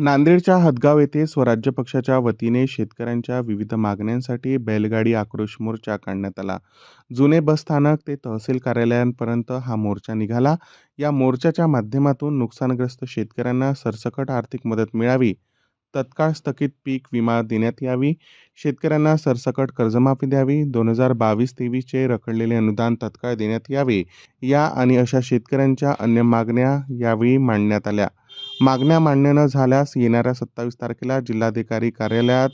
नांदेडच्या हदगाव येथे स्वराज्य पक्षाच्या वतीने शेतकऱ्यांच्या विविध मागण्यांसाठी बैलगाडी आक्रोश मोर्चा काढण्यात आला. जुने बसस्थानक ते तहसील कार्यालयांपर्यंत हा मोर्चा निघाला. या मोर्चाच्या माध्यमातून नुकसानग्रस्त शेतकऱ्यांना सरसकट आर्थिक मदत मिळावी. तत्काळ स्थगित पीक विमा देण्यात यावी. शेतकऱ्यांना सरसकट कर्जमाफी द्यावी. दोन हजार बावीस तेवीसचे रखडलेले अनुदान तत्काळ देण्यात यावे. या आणि अशा शेतकऱ्यांच्या अन्य मागण्या यावेळी मांडण्यात आल्या. मागण्या मान्य न झाल्यास येणाऱ्या सत्तावीस तारखेला जिल्हाधिकारी कार्यालयात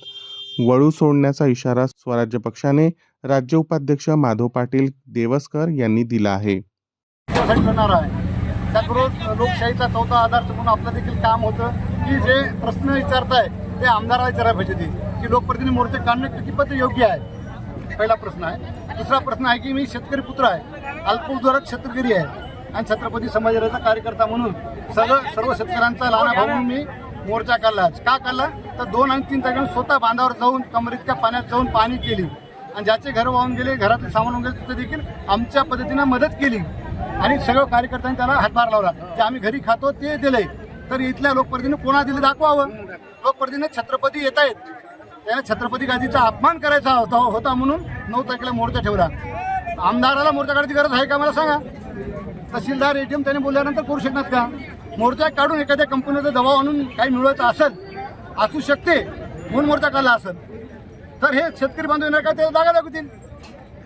वळू सोडण्याचा इशारा स्वराज्य पक्षाने राज्य उपाध्यक्ष माधव पाटील देवसकर यांनी दिला आहे. लोकशाहीचा चौथा आधार म्हणून आपलं देखील काम होतं की जे प्रश्न विचारताय ते आमदाराला विचारायला पाहिजे ते की लोकप्रतिनिधी मोर्चे काढणे कितपत योग्य आहे? पहिला प्रश्न आहे. दुसरा प्रश्न आहे की मी शेतकरी पुत्र आहे. अल्पउद्योगात शेतकरी आहे. आणि छत्रपती संभाजीराजा कार्यकर्ता म्हणून सगळं सर्व शेतकऱ्यांचा लहान भाऊ म्हणून मी मोर्चा काढला. का काढला? तर दोन आणि तीन तारखेला स्वतः बांधावर जाऊन कमरीतल्या पाण्यात जाऊन पाणी केली. आणि ज्याचे घर वाहून गेले घरातले सामान वाहून गेले तिथे देखील आमच्या पद्धतीनं मदत केली. आणि सगळं कार्यकर्त्यांनी त्याला हातभार लावला. जे आम्ही घरी खातो ते दिले तर इथल्या लोकप्रतिनिधी कोणा दिले दाखवावं? लोकप्रतिनिधी छत्रपती येत आहेत. त्या छत्रपती गादीचा अपमान करायचा होता होता म्हणून नऊ तारखेला मोर्चा ठेवला. आमदाराला मोर्चा काढायची गरज आहे का? मला सांगा. तहसीलदार एटीएम त्याने बोलल्यानंतर करू शकणार का? मोर्चा काढून एखाद्या कंपनीचा दबाव आणून काही मिळवायचं असेल असू शकते म्हणून मोर्चा काढला असेल. तर हे शेतकरी बांधव येणार का? ते जागा दाखवतील.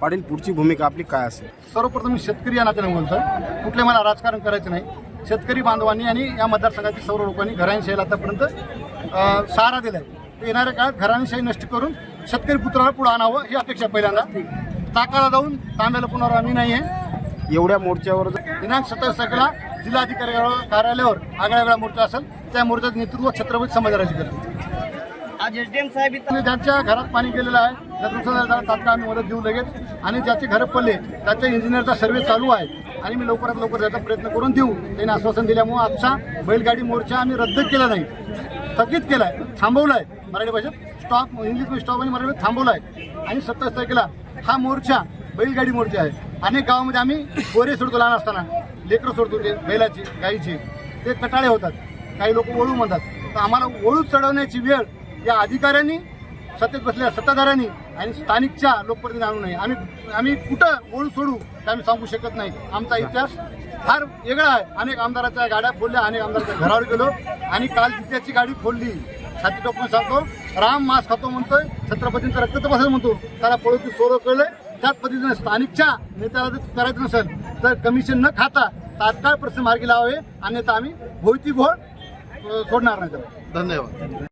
पाटील पुढची भूमिका आपली काय असेल? सर्वप्रथम मी शेतकरी या नात्याने बोलतोय. कुठले मला राजकारण करायचं नाही. शेतकरी बांधवांनी आणि या मतदारसंघातील सर्व लोकांनी घरांशाहीला आतापर्यंत अं, सहारा दिलाय. येणाऱ्या काळात घरांशाही नष्ट करून शेतकरी पुत्राला पुढे आणावं ही अपेक्षा पहिल्यांदा. ताकाला जाऊन तांब्याला पुन्हा आम्ही नाही आहे एवढ्या मोर्चावर दिनांक सत्तावीस तारखेला जिल्हाधिकारी कार्यालयावर आगळा वेगळा मोर्चा असेल त्या मोर्चाचं नेतृत्व छत्रपती संभाजीराजे करतील. आज एस डी एम साहेब ज्यांच्या घरात पाणी गेलेलं आहे त्या नुकसानाला त्याला तात्काळ आम्ही मदत देऊ लगेच. आणि ज्याचे घरं पडले त्याच्या इंजिनियरचा सर्व्हे चालू आहे. आणि मी लवकरात लवकर त्याचा प्रयत्न करून देऊ. त्यांनी आश्वासन दिल्यामुळे आजचा बैलगाडी मोर्चा आम्ही रद्द केला नाही. स्थगित केला आहे थांबवला आहे मराठी भाषेत स्टॉप इंग्लिश स्टॉप आणि मराठी थांबवला आहे आणि सत्तावीस तारखेला हा मोर्चा बैलगाडी मोर्चा आहे. अनेक गावामध्ये आम्ही गोरे सोडतो लहान असताना. लेकरं सोडतो ते बैलाची गाईची. ते कटाळे होतात. काही लोक वळू म्हणतात. तर आम्हाला वळू चढवण्याची वेळ या अधिकाऱ्यांनी सत्तेत बसलेल्या सत्ताधाऱ्यांनी आणि स्थानिकच्या लोकप्रतिनिधी आणू नये. आम्ही आम्ही कुठं ओळू सोडू ते आम्ही सांगू शकत नाही. आमचा इतिहास फार वेगळा आहे. अनेक आमदाराच्या गाड्या फोडल्या अनेक आमदाराच्या घरावर गेलो आणि काल तिच्याची गाडी फोडली. छाती टोपून सांगतो राम मास खातो म्हणतोय छत्रपतींचं रक्त तपासायला म्हणतो. त्याला पळवती सोरं कळलं त्याच पद्धतीने स्थानिकच्या नेत्याला जर करायचं नसेल तर कमिशन न खाता तात्काळ प्रश्न मार्गी लावावे. अन्यथा आम्ही भोयती घोळ सोडणार नाही धन्यवाद.